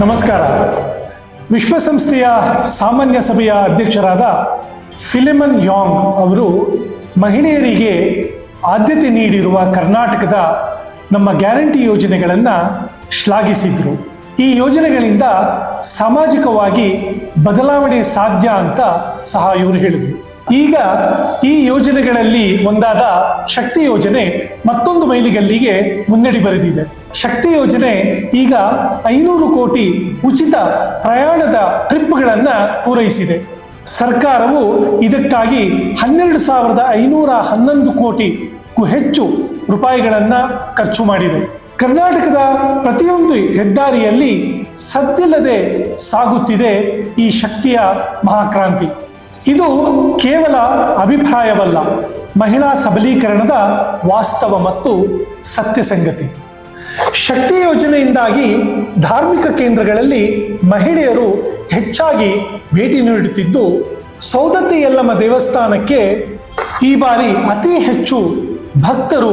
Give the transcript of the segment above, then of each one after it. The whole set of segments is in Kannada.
ನಮಸ್ಕಾರ. ವಿಶ್ವಸಂಸ್ಥೆಯ ಸಾಮಾನ್ಯ ಸಭೆಯ ಅಧ್ಯಕ್ಷರಾದ ಫಿಲಿಮನ್ ಯಾಂಗ್ ಅವರು ಮಹಿಳೆಯರಿಗೆ ಆದ್ಯತೆ ನೀಡಿರುವ ಕರ್ನಾಟಕದ ನಮ್ಮ ಗ್ಯಾರಂಟಿ ಯೋಜನೆಗಳನ್ನು ಶ್ಲಾಘಿಸಿದರು. ಈ ಯೋಜನೆಗಳಿಂದ ಸಾಮಾಜಿಕವಾಗಿ ಬದಲಾವಣೆ ಸಾಧ್ಯ ಅಂತ ಸಹ ಇವರು ಹೇಳಿದರು. ಈಗ ಈ ಯೋಜನೆಗಳಲ್ಲಿ ಒಂದಾದ ಶಕ್ತಿ ಯೋಜನೆ ಮತ್ತೊಂದು ಮೈಲಿಗಲ್ಲಿಗೆ ಮುನ್ನಡಿ ಬರೆದಿದೆ. ಶಕ್ತಿ ಯೋಜನೆ ಈಗ ಐನೂರು ಕೋಟಿ ಉಚಿತ ಪ್ರಯಾಣದ ಟ್ರಿಪ್ಗಳನ್ನು ಪೂರೈಸಿದೆ. ಸರ್ಕಾರವು ಇದಕ್ಕಾಗಿ ಹನ್ನೆರಡು ಸಾವಿರದ ಐನೂರ ಹನ್ನೊಂದು ಕೋಟಿಗೂ ಹೆಚ್ಚು ರೂಪಾಯಿಗಳನ್ನು ಖರ್ಚು ಮಾಡಿದೆ. ಕರ್ನಾಟಕದ ಪ್ರತಿಯೊಂದು ಹೆದ್ದಾರಿಯಲ್ಲಿ ಸದ್ದಿಲ್ಲದೆ ಸಾಗುತ್ತಿದೆ ಈ ಶಕ್ತಿಯ ಮಹಾಕ್ರಾಂತಿ. ಇದು ಕೇವಲ ಅಭಿಪ್ರಾಯವಲ್ಲ. ಮಹಿಳಾ ಸಬಲೀಕರಣದ ವಾಸ್ತವ ಮತ್ತು ಸತ್ಯ ಸಂಗತಿ. ಶಕ್ತಿ ಯೋಜನೆಯಿಂದಾಗಿ ಧಾರ್ಮಿಕ ಕೇಂದ್ರಗಳಲ್ಲಿ ಮಹಿಳೆಯರು ಹೆಚ್ಚಾಗಿ ಭೇಟಿ ನೀಡುತ್ತಿದ್ದು ಸೌದತ್ತಿ ಯಲ್ಲಮ್ಮ ದೇವಸ್ಥಾನಕ್ಕೆ ಈ ಬಾರಿ ಅತಿ ಹೆಚ್ಚು ಭಕ್ತರು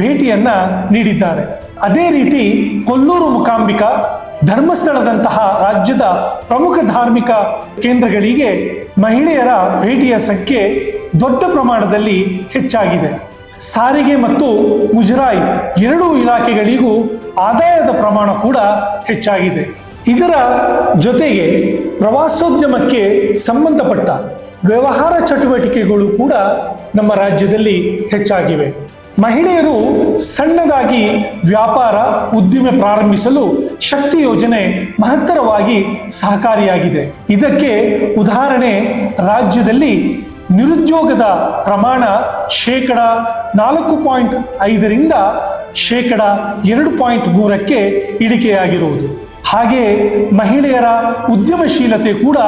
ಭೇಟಿಯನ್ನ ನೀಡಿದ್ದಾರೆ. ಅದೇ ರೀತಿ ಕೊಲ್ಲೂರು ಮುಕಾಂಬಿಕಾ ಧರ್ಮಸ್ಥಳದಂತಹ ರಾಜ್ಯದ ಪ್ರಮುಖ ಧಾರ್ಮಿಕ ಕೇಂದ್ರಗಳಿಗೆ ಮಹಿಳೆಯರ ಭೇಟಿಯ ಸಂಖ್ಯೆ ದೊಡ್ಡ ಪ್ರಮಾಣದಲ್ಲಿ ಹೆಚ್ಚಾಗಿದೆ. ಸಾರಿಗೆ ಮತ್ತು ಮುಜರಾಯಿ ಎರಡೂ ಇಲಾಖೆಗಳಿಗೂ ಆದಾಯದ ಪ್ರಮಾಣ ಕೂಡ ಹೆಚ್ಚಾಗಿದೆ. ಇದರ ಜೊತೆಗೆ ಪ್ರವಾಸೋದ್ಯಮಕ್ಕೆ ಸಂಬಂಧಪಟ್ಟ ವ್ಯವಹಾರ ಚಟುವಟಿಕೆಗಳು ಕೂಡ ನಮ್ಮ ರಾಜ್ಯದಲ್ಲಿ ಹೆಚ್ಚಾಗಿವೆ. ಮಹಿಳೆಯರು ಸಣ್ಣದಾಗಿ ವ್ಯಾಪಾರ ಉದ್ದಿಮೆ ಪ್ರಾರಂಭಿಸಲು ಶಕ್ತಿ ಯೋಜನೆ ಮಹತ್ತರವಾಗಿ ಸಹಕಾರಿಯಾಗಿದೆ. ಇದಕ್ಕೆ ಉದಾಹರಣೆ ರಾಜ್ಯದಲ್ಲಿ ನಿರುದ್ಯೋಗದ ಪ್ರಮಾಣ ಶೇಕಡ ನಾಲ್ಕು ಪಾಯಿಂಟ್ ಐದರಿಂದ ಶೇಕಡ ಎರಡು ಪಾಯಿಂಟ್ ಮೂರಕ್ಕೆ ಇಳಿಕೆಯಾಗಿರುವುದು. ಹಾಗೆ ಮಹಿಳೆಯರ ಉದ್ಯಮಶೀಲತೆ ಕೂಡ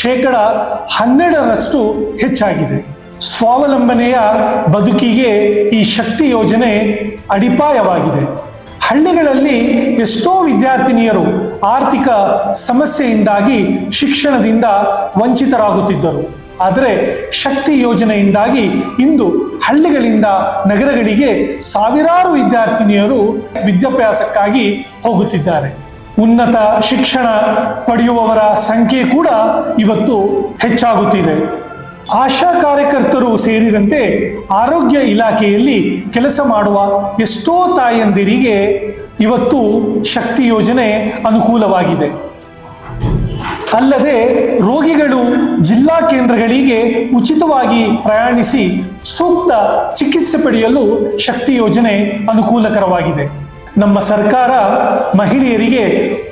ಶೇಕಡ ಹನ್ನೆರಡರಷ್ಟು ಹೆಚ್ಚಾಗಿದೆ. ಸ್ವಾವಲಂಬನೆಯ ಬದುಕಿಗೆ ಈ ಶಕ್ತಿ ಯೋಜನೆ ಅಡಿಪಾಯವಾಗಿದೆ. ಹಳ್ಳಿಗಳಲ್ಲಿ ಎಷ್ಟೋ ವಿದ್ಯಾರ್ಥಿನಿಯರು ಆರ್ಥಿಕ ಸಮಸ್ಯೆಯಿಂದಾಗಿ ಶಿಕ್ಷಣದಿಂದ ವಂಚಿತರಾಗುತ್ತಿದ್ದರು. ಆದರೆ ಶಕ್ತಿ ಯೋಜನೆಯಿಂದಾಗಿ ಇಂದು ಹಳ್ಳಿಗಳಿಂದ ನಗರಗಳಿಗೆ ಸಾವಿರಾರು ವಿದ್ಯಾರ್ಥಿನಿಯರು ವಿದ್ಯಾಭ್ಯಾಸಕ್ಕಾಗಿ ಹೋಗುತ್ತಿದ್ದಾರೆ. ಉನ್ನತ ಶಿಕ್ಷಣ ಪಡೆಯುವವರ ಸಂಖ್ಯೆ ಕೂಡ ಇವತ್ತು ಹೆಚ್ಚಾಗುತ್ತಿದೆ. ಆಶಾ ಕಾರ್ಯಕರ್ತರು ಸೇರಿದಂತೆ ಆರೋಗ್ಯ ಇಲಾಖೆಯಲ್ಲಿ ಕೆಲಸ ಮಾಡುವ ಎಷ್ಟೋ ತಾಯಂದಿರಿಗೆ ಇವತ್ತು ಶಕ್ತಿ ಯೋಜನೆ ಅನುಕೂಲವಾಗಿದೆ. ಅಲ್ಲದೆ ರೋಗಿಗಳು ಜಿಲ್ಲಾ ಕೇಂದ್ರಗಳಿಗೆ ಉಚಿತವಾಗಿ ಪ್ರಯಾಣಿಸಿ ಸೂಕ್ತ ಚಿಕಿತ್ಸೆ ಪಡೆಯಲು ಶಕ್ತಿ ಯೋಜನೆ ಅನುಕೂಲಕರವಾಗಿದೆ. ನಮ್ಮ ಸರ್ಕಾರ ಮಹಿಳೆಯರಿಗೆ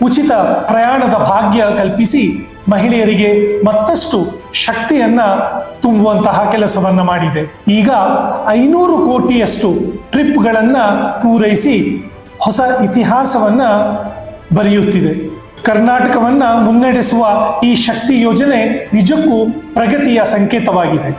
ಉಚಿತ ಪ್ರಯಾಣದ ಭಾಗ್ಯ ಕಲ್ಪಿಸಿ ಮಹಿಳೆಯರಿಗೆ ಮತ್ತಷ್ಟು ಶಕ್ತಿಯನ್ನ ತುಂಬುವಂತಹ ಕೆಲಸವನ್ನ ಮಾಡಿದೆ. ಈಗ ಐನೂರು ಕೋಟಿಯಷ್ಟು ಟ್ರಿಪ್ಗಳನ್ನ ಪೂರೈಸಿ ಹೊಸ ಇತಿಹಾಸವನ್ನ ಬರೆಯುತ್ತಿದೆ. ಕರ್ನಾಟಕವನ್ನ ಮುನ್ನಡೆಸುವ ಈ ಶಕ್ತಿ ಯೋಜನೆ ನಿಜಕ್ಕೂ ಪ್ರಗತಿಯ ಸಂಕೇತವಾಗಿದೆ.